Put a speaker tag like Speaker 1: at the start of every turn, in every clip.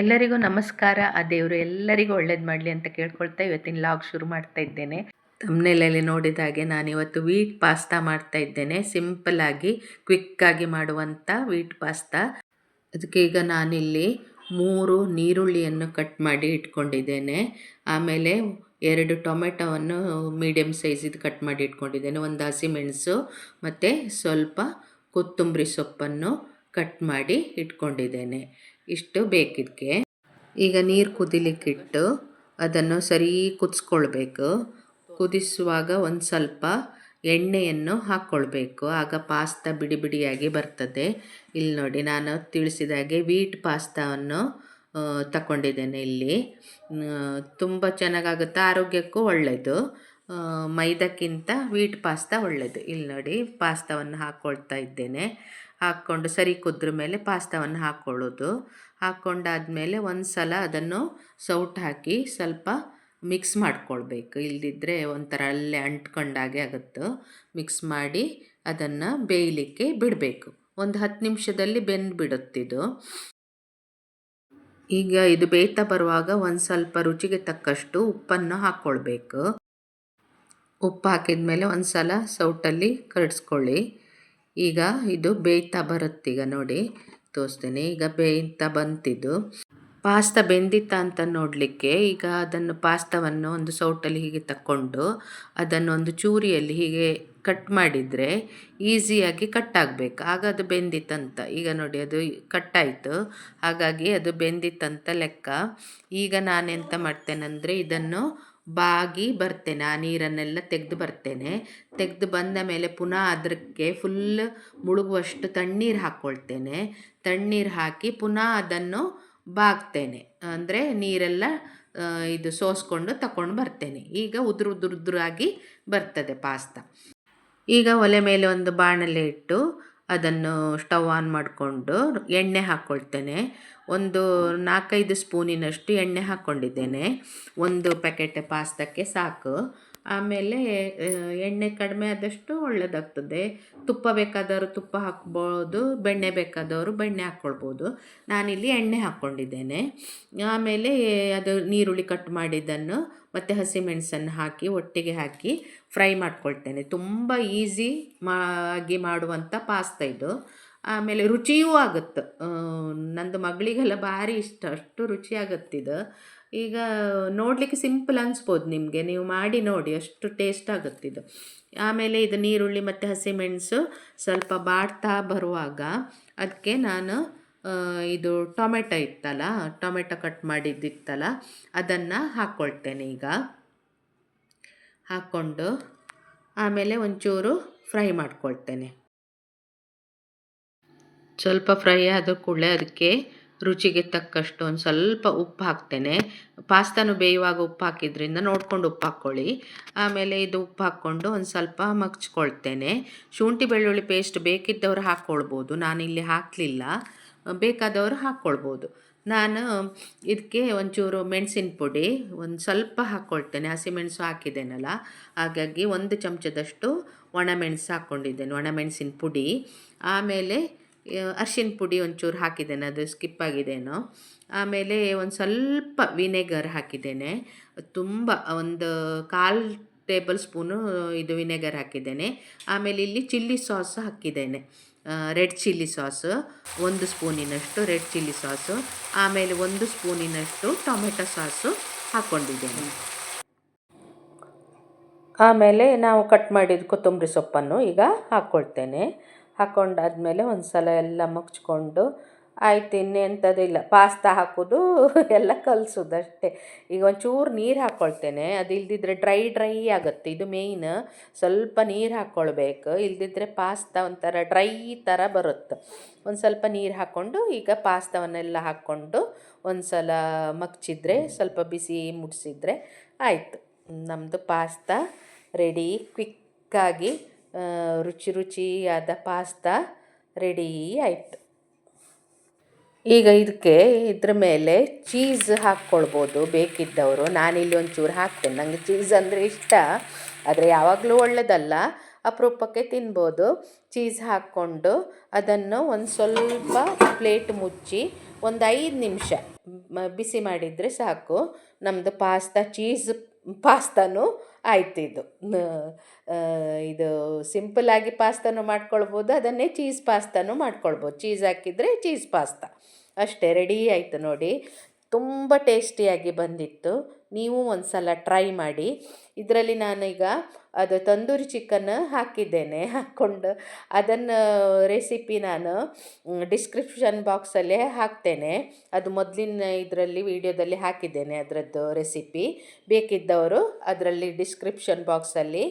Speaker 1: ಎಲ್ಲರಿಗೂ ನಮಸ್ಕಾರ. ಆ ದೇವರು ಎಲ್ಲರಿಗೂ ಒಳ್ಳೇದು ಮಾಡಲಿ ಅಂತ ಕೇಳ್ಕೊಳ್ತಾ ಇವತ್ತಿನ ಲಾಗ್ ಶುರು ಮಾಡ್ತಾ ಇದ್ದೇನೆ. ತಮ್ಮನೇಲಲ್ಲಿ ನೋಡಿದ ಹಾಗೆ ನಾನಿವತ್ತು ವೀಟ್ ಪಾಸ್ತಾ ಮಾಡ್ತಾ ಇದ್ದೇನೆ. ಸಿಂಪಲ್ ಆಗಿ ಕ್ವಿಕ್ ಆಗಿ ಮಾಡುವಂಥ ವೀಟ್ ಪಾಸ್ತಾ ಅದಕ್ಕೆ ಈಗ ನಾನಿಲ್ಲಿ ಮೂರು ನೀರುಳ್ಳಿಯನ್ನು ಕಟ್ ಮಾಡಿ ಇಟ್ಕೊಂಡಿದ್ದೇನೆ. ಆಮೇಲೆ ಎರಡು ಟೊಮೆಟೊವನ್ನು ಮೀಡಿಯಮ್ ಸೈಜಿದು ಕಟ್ ಮಾಡಿ ಇಟ್ಕೊಂಡಿದ್ದೇನೆ. ಒಂದು ಹಸಿಮೆಣಸು ಮತ್ತು ಸ್ವಲ್ಪ ಕೊತ್ತಂಬರಿ ಸೊಪ್ಪನ್ನು ಕಟ್ ಮಾಡಿ ಇಟ್ಕೊಂಡಿದ್ದೇನೆ. ಇಷ್ಟು ಬೇಕಿದ್ದಕ್ಕೆ ಈಗ ನೀರು ಕುದಿಲಿಕ್ಕಿಟ್ಟು ಅದನ್ನು ಸರಿ ಕುದಿಸ್ಕೊಳ್ಬೇಕು. ಕುದಿಸುವಾಗ ಒಂದು ಸ್ವಲ್ಪ ಎಣ್ಣೆಯನ್ನು ಹಾಕ್ಕೊಳ್ಬೇಕು ಆಗ ಪಾಸ್ತಾ ಬಿಡಿ ಬಿಡಿಯಾಗಿ ಬರ್ತದೆ. ಇಲ್ಲಿ ನೋಡಿ, ನಾನು ತಿಳಿಸಿದಾಗೆ ವೀಟ್ ಪಾಸ್ತಾವನ್ನು ತಗೊಂಡಿದ್ದೇನೆ ಇಲ್ಲಿ. ತುಂಬ ಚೆನ್ನಾಗಾಗುತ್ತೆ. ಆರೋಗ್ಯಕ್ಕೂ ಒಳ್ಳೆಯದು ಮೈದಕ್ಕಿಂತ ವೀಟ್ ಪಾಸ್ತಾ ಒಳ್ಳೆಯದು ಇಲ್ಲಿ ನೋಡಿ, ಪಾಸ್ತಾವನ್ನು ಹಾಕ್ಕೊಳ್ತಾ ಇದ್ದೇನೆ. ಹಾಕ್ಕೊಂಡು ಸರಿ ಕುದ್ರ ಮೇಲೆ ಪಾಸ್ತಾವನ್ನು ಹಾಕ್ಕೊಳ್ಳೋದು ಹಾಕ್ಕೊಂಡಾದಮೇಲೆ ಒಂದು ಸಲ ಅದನ್ನು ಸೌಟ್ ಹಾಕಿ ಸ್ವಲ್ಪ ಮಿಕ್ಸ್ ಮಾಡ್ಕೊಳ್ಬೇಕು. ಇಲ್ದಿದ್ರೆ ಒಂಥರ ಅಲ್ಲೇ ಅಂಟ್ಕೊಂಡಾಗೆ ಆಗುತ್ತೆ. ಮಿಕ್ಸ್ ಮಾಡಿ ಅದನ್ನು ಬೇಯಲಿಕ್ಕೆ ಬಿಡಬೇಕು. ಒಂದು ಹತ್ತು ನಿಮಿಷದಲ್ಲಿ ಬೆಂದು ಬಿಡುತ್ತಿದ್ದು ಈಗ ಇದು ಬೇಯ್ತಾ ಬರುವಾಗ ಒಂದು ಸ್ವಲ್ಪ ರುಚಿಗೆ ತಕ್ಕಷ್ಟು ಉಪ್ಪನ್ನು ಹಾಕ್ಕೊಳ್ಬೇಕು ಉಪ್ಪು ಹಾಕಿದ ಮೇಲೆ ಒಂದು ಸಲ ಸೌಟಲ್ಲಿ ಕರಡಿಸ್ಕೊಳ್ಳಿ. ಈಗ ಇದು ಬೇಯ್ತಾ ಬರುತ್ತೀಗ ನೋಡಿ, ತೋರಿಸ್ತೀನಿ. ಈಗ ಬೇಯ್ತಾ ಬಂತಿದ್ದು. ಪಾಸ್ತಾ ಬೆಂದಿತ್ತ ಅಂತ ನೋಡಲಿಕ್ಕೆ ಈಗ ಅದನ್ನು ಪಾಸ್ತಾವನ್ನು ಒಂದು ಸೌಟಲ್ಲಿ ಹೀಗೆ ತಕ್ಕೊಂಡು ಅದನ್ನು ಒಂದು ಚೂರಿಯಲ್ಲಿ ಹೀಗೆ ಕಟ್ ಮಾಡಿದರೆ ಈಸಿಯಾಗಿ ಕಟ್ ಆಗಬೇಕು. ಆಗ ಅದು ಬೆಂದಿತ್ತಂತ ಈಗ ನೋಡಿ, ಅದು ಕಟ್ಟಾಯಿತು ಹಾಗಾಗಿ ಅದು ಬೆಂದಿತ್ತಂತ ಲೆಕ್ಕ. ಈಗ ನಾನೆಂತ ಮಾಡ್ತೇನೆಂದರೆ ಇದನ್ನು ಬಾಗಿ ಬರ್ತೇನೆ, ಆ ನೀರನ್ನೆಲ್ಲ ತೆಗೆದು ಬರ್ತೇನೆ. ತೆಗೆದು ಬಂದ ಮೇಲೆ ಪುನಃ ಅದಕ್ಕೆ ಫುಲ್ ಮುಳುಗುವಷ್ಟು ತಣ್ಣೀರು ಹಾಕ್ಕೊಳ್ತೇನೆ ತಣ್ಣೀರು ಹಾಕಿ ಪುನಃ ಅದನ್ನು ಬಾಗ್ತೇನೆ. ಅಂದರೆ ನೀರೆಲ್ಲ ಇದು ಸೋಸ್ಕೊಂಡು ತಗೊಂಡು ಬರ್ತೇನೆ. ಈಗ ಉದುರು ಉದುರುದ್ರಾಗಿ ಬರ್ತದೆ ಪಾಸ್ತಾ. ಈಗ ಒಲೆ ಮೇಲೆ ಒಂದು ಬಾಣಲೆ ಇಟ್ಟು ಅದನ್ನು ಸ್ಟವ್ ಆನ್ ಮಾಡಿಕೊಂಡು ಎಣ್ಣೆ ಹಾಕ್ಕೊಳ್ತೇನೆ. ಒಂದು ನಾಲ್ಕೈದು ಸ್ಪೂನಿನಷ್ಟು ಎಣ್ಣೆ ಹಾಕ್ಕೊಂಡಿದ್ದೇನೆ. ಒಂದು ಪ್ಯಾಕೆಟ್ ಪಾಸ್ತಕ್ಕೆ ಸಾಕು. ಆಮೇಲೆ ಎಣ್ಣೆ ಕಡಿಮೆ ಆದಷ್ಟು ಒಳ್ಳೆಯದಾಗ್ತದೆ ತುಪ್ಪ ಬೇಕಾದವರು ತುಪ್ಪ ಹಾಕ್ಬೋದು, ಬೆಣ್ಣೆ ಬೇಕಾದವರು ಬೆಣ್ಣೆ ಹಾಕ್ಕೊಳ್ಬೋದು. ನಾನಿಲ್ಲಿ ಎಣ್ಣೆ ಹಾಕ್ಕೊಂಡಿದ್ದೇನೆ. ಆಮೇಲೆ, ಅದು ನೀರುಳ್ಳಿ ಕಟ್ ಮಾಡಿದ್ದನ್ನು ಮತ್ತು ಹಸಿಮೆಣಸನ್ನು ಹಾಕಿ, ಒಟ್ಟಿಗೆ ಹಾಕಿ ಫ್ರೈ ಮಾಡ್ಕೊಳ್ತೇನೆ. ತುಂಬ ಈಸಿ ಆಗಿ ಮಾಡುವಂಥ ಪಾಸ್ತಾ ಇದು. ಆಮೇಲೆ ರುಚಿಯೂ ಆಗುತ್ತೆ. ನಂದು ಮಗಳಿಗೆಲ್ಲ ಭಾರಿ ಇಷ್ಟ. ಅಷ್ಟು ರುಚಿ ಆಗುತ್ತಿದು ಈಗ ನೋಡಲಿಕ್ಕೆ ಸಿಂಪಲ್ ಅನ್ಸ್ಬೋದು ನಿಮಗೆ. ನೀವು ಮಾಡಿ ನೋಡಿ, ಅಷ್ಟು ಟೇಸ್ಟ್ ಆಗುತ್ತಿದು. ಆಮೇಲೆ ಇದು ನೀರುಳ್ಳಿ ಮತ್ತು ಹಸಿಮೆಣಸು ಸ್ವಲ್ಪ ಬಾಡ್ತಾ ಬರುವಾಗ ಅದಕ್ಕೆ ನಾನು ಇದು ಟೊಮೆಟೊ ಇತ್ತಲ್ಲ, ಟೊಮೆಟೊ ಕಟ್ ಮಾಡಿದ್ದಿತ್ತಲ್ಲ, ಅದನ್ನು ಹಾಕ್ಕೊಳ್ತೇನೆ ಈಗ. ಹಾಕ್ಕೊಂಡು ಆಮೇಲೆ ಒಂಚೂರು ಫ್ರೈ ಮಾಡ್ಕೊಳ್ತೇನೆ. ಸ್ವಲ್ಪ ಫ್ರೈ ಆದ ಕೂಡಲೇ ಅದಕ್ಕೆ ರುಚಿಗೆ ತಕ್ಕಷ್ಟು ಒಂದು ಸ್ವಲ್ಪ ಉಪ್ಪು ಹಾಕ್ತೇನೆ. ಪಾಸ್ತಾನು ಬೇಯುವಾಗ ಉಪ್ಪು ಹಾಕಿದ್ರಿಂದ ನೋಡ್ಕೊಂಡು ಉಪ್ಪು ಹಾಕ್ಕೊಳ್ಳಿ ಆಮೇಲೆ ಇದು ಉಪ್ಪು ಹಾಕ್ಕೊಂಡು ಒಂದು ಸ್ವಲ್ಪ ಮಗ್ಚ್ಕೊಳ್ತೇನೆ. ಶುಂಠಿ ಬೆಳ್ಳುಳ್ಳಿ ಪೇಸ್ಟ್ ಬೇಕಿದ್ದವರು ಹಾಕ್ಕೊಳ್ಬೋದು ಇಲ್ಲಿ ಹಾಕಲಿಲ್ಲ. ಬೇಕಾದವರು ಹಾಕ್ಕೊಳ್ಬೋದು ನಾನು ಇದಕ್ಕೆ ಒಂಚೂರು ಮೆಣಸಿನ ಪುಡಿ ಒಂದು ಸ್ವಲ್ಪ ಹಾಕ್ಕೊಳ್ತೇನೆ ಹಸಿಮೆಣಸು ಹಾಕಿದ್ದೇನಲ್ಲ, ಹಾಗಾಗಿ ಒಂದು ಚಮಚದಷ್ಟು ಒಣಮೆಣಸು ಹಾಕ್ಕೊಂಡಿದ್ದೇನೆ ಒಣಮೆಣಸಿನ ಪುಡಿ. ಆಮೇಲೆ ಅರ್ಶಿನ ಪುಡಿ ಒಂಚೂರು ಹಾಕಿದ್ದೇನೆ, ಅದು ಸ್ಕಿಪ್ ಆಗಿದೇನೋ. ಆಮೇಲೆ ಒಂದು ಸ್ವಲ್ಪ ವಿನೆಗರ್ ಹಾಕಿದ್ದೇನೆ. ತುಂಬ ಒಂದು ಕಾಲು ಟೇಬಲ್ ಸ್ಪೂನು ಇದು ವಿನೆಗರ್ ಹಾಕಿದ್ದೇನೆ. ಆಮೇಲೆ ಇಲ್ಲಿ ಚಿಲ್ಲಿ ಸಾಸ್ ಹಾಕಿದ್ದೇನೆ. ರೆಡ್ ಚಿಲ್ಲಿ ಸಾಸ್, ಒಂದು ಸ್ಪೂನಿನಷ್ಟು ರೆಡ್ ಚಿಲ್ಲಿ ಸಾಸು, ಆಮೇಲೆ ಒಂದು ಸ್ಪೂನಿನಷ್ಟು ಟೊಮೆಟೊ ಸಾಸು ಹಾಕ್ಕೊಂಡಿದ್ದೇನೆ ಆಮೇಲೆ ನಾವು ಕಟ್ ಮಾಡಿದ ಕೊತ್ತಂಬರಿ ಸೊಪ್ಪನ್ನು ಈಗ ಹಾಕ್ಕೊಳ್ತೇನೆ ಹಾಕ್ಕೊಂಡಾದ್ಮೇಲೆ ಒಂದು ಸಲ ಎಲ್ಲ ಮುಚ್ಕೊಂಡು ಆಯ್ತು ಇನ್ನೆಂಥದಿಲ್ಲ ಪಾಸ್ತಾ ಹಾಕೋದು, ಎಲ್ಲ ಕಲಸೋದು ಅಷ್ಟೇ. ಈಗ ಒಂಚೂರು ನೀರು ಹಾಕ್ಕೊಳ್ತೇನೆ ಅದು ಇಲ್ದಿದ್ರೆ ಡ್ರೈ ಡ್ರೈ ಆಗುತ್ತೆ, ಇದು ಮೇಯ್ನ್. ಸ್ವಲ್ಪ ನೀರು ಹಾಕ್ಕೊಳ್ಬೇಕು ಇಲ್ದಿದ್ರೆ ಪಾಸ್ತಾ ಒಂಥರ ಡ್ರೈ ಥರ ಬರುತ್ತೆ. ಒಂದು ಸ್ವಲ್ಪ ನೀರು ಹಾಕ್ಕೊಂಡು ಈಗ ಪಾಸ್ತಾವನ್ನೆಲ್ಲ ಹಾಕ್ಕೊಂಡು ಒಂದು ಸಲ ಮಗ್ಚಿದ್ರೆ, ಸ್ವಲ್ಪ ಬಿಸಿ ಮುಟ್ಸಿದ್ರೆ ಆಯಿತು. ನಮ್ಮದು ಪಾಸ್ತಾ ರೆಡಿ, ಕ್ವಿಕ್ಕಾಗಿ ರುಚಿ ರುಚಿಯಾದ ಪಾಸ್ತಾ ರೆಡಿ ಆಯಿತು. ಈಗ ಇದಕ್ಕೆ ಇದ್ರ ಮೇಲೆ ಚೀಸ್ ಹಾಕ್ಕೊಳ್ಬೋದು ಬೇಕಿದ್ದವರು. ನಾನಿಲ್ಲಿ ಒಂಚೂರು ಹಾಕ್ತೇನೆ. ನನಗೆ ಚೀಸ್ ಅಂದರೆ ಇಷ್ಟ. ಆದರೆ ಯಾವಾಗಲೂ ಒಳ್ಳೆಯದಲ್ಲ ಅಪರೂಪಕ್ಕೆ ತಿನ್ಬೋದು. ಚೀಸ್ ಹಾಕ್ಕೊಂಡು ಅದನ್ನು ಒಂದು ಸ್ವಲ್ಪ ಪ್ಲೇಟ್ ಮುಚ್ಚಿ ಒಂದು ಐದು ನಿಮಿಷ ಬಿಸಿ ಮಾಡಿದರೆ ಸಾಕು. ನಮ್ಮದು ಪಾಸ್ತಾ ಚೀಸ್ ಪಾಸ್ತಾನು ಆಯ್ತು ಇದು. ಇದು ಸಿಂಪಲ್ಲಾಗಿ ಪಾಸ್ತಾನು ಮಾಡ್ಕೊಳ್ಬೋದು, ಅದನ್ನೇ ಚೀಸ್ ಪಾಸ್ತಾನು ಮಾಡ್ಕೊಳ್ಬೋದು. ಚೀಸ್ ಹಾಕಿದರೆ ಚೀಸ್ ಪಾಸ್ತಾ. ಅಷ್ಟೇ, ರೆಡಿ ಆಯಿತು ನೋಡಿ. ತುಂಬ ಟೇಸ್ಟಿಯಾಗಿ ಬಂದಿತ್ತು. ನೀವು ಒಂದು ಸಲ ಟ್ರೈ ಮಾಡಿ. ಇದರಲ್ಲಿ ನಾನೀಗ, ಅದು ತಂದೂರಿ ಚಿಕನ್ ಹಾಕಿದ್ದೇನೆ, ಹಾಕ್ಕೊಂಡು. ಅದನ್ನು ರೆಸಿಪಿ ನಾನು ಡಿಸ್ಕ್ರಿಪ್ಷನ್ ಬಾಕ್ಸಲ್ಲೇ ಹಾಕ್ತೇನೆ. ಅದು ಮೊದಲಿನ ಇದರಲ್ಲಿ ವಿಡಿಯೋದಲ್ಲಿ ಹಾಕಿದ್ದೇನೆ ಅದರದ್ದು ರೆಸಿಪಿ ಬೇಕಿದ್ದವರು ಅದರಲ್ಲಿ ಡಿಸ್ಕ್ರಿಪ್ಷನ್ ಬಾಕ್ಸಲ್ಲಿ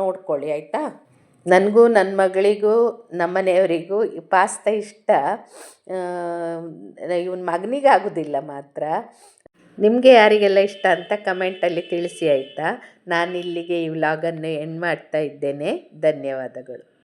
Speaker 1: ನೋಡ್ಕೊಳ್ಳಿ, ಆಯಿತಾ? ನನಗೂ ನನ್ನ ಮಗಳಿಗೂ ನಮ್ಮನೆಯವರಿಗೂ ಈ ಪಾಸ್ತಾ ಇಷ್ಟ. ಇವನ ಮಗನಿಗೆ ಆಗೋದಿಲ್ಲ ಮಾತ್ರ. ನಿಮಗೆ ಯಾರಿಗೆಲ್ಲ ಇಷ್ಟ ಅಂತ ಕಮೆಂಟಲ್ಲಿ ತಿಳಿಸಿ ಆಯಿತಾ? ನಾನು ಇಲ್ಲಿಗೆ ಈ ವ್ಲಾಗನ್ನು ಎಂಡ್ ಮಾಡ್ತಾ ಇದ್ದೇನೆ. ಧನ್ಯವಾದಗಳು.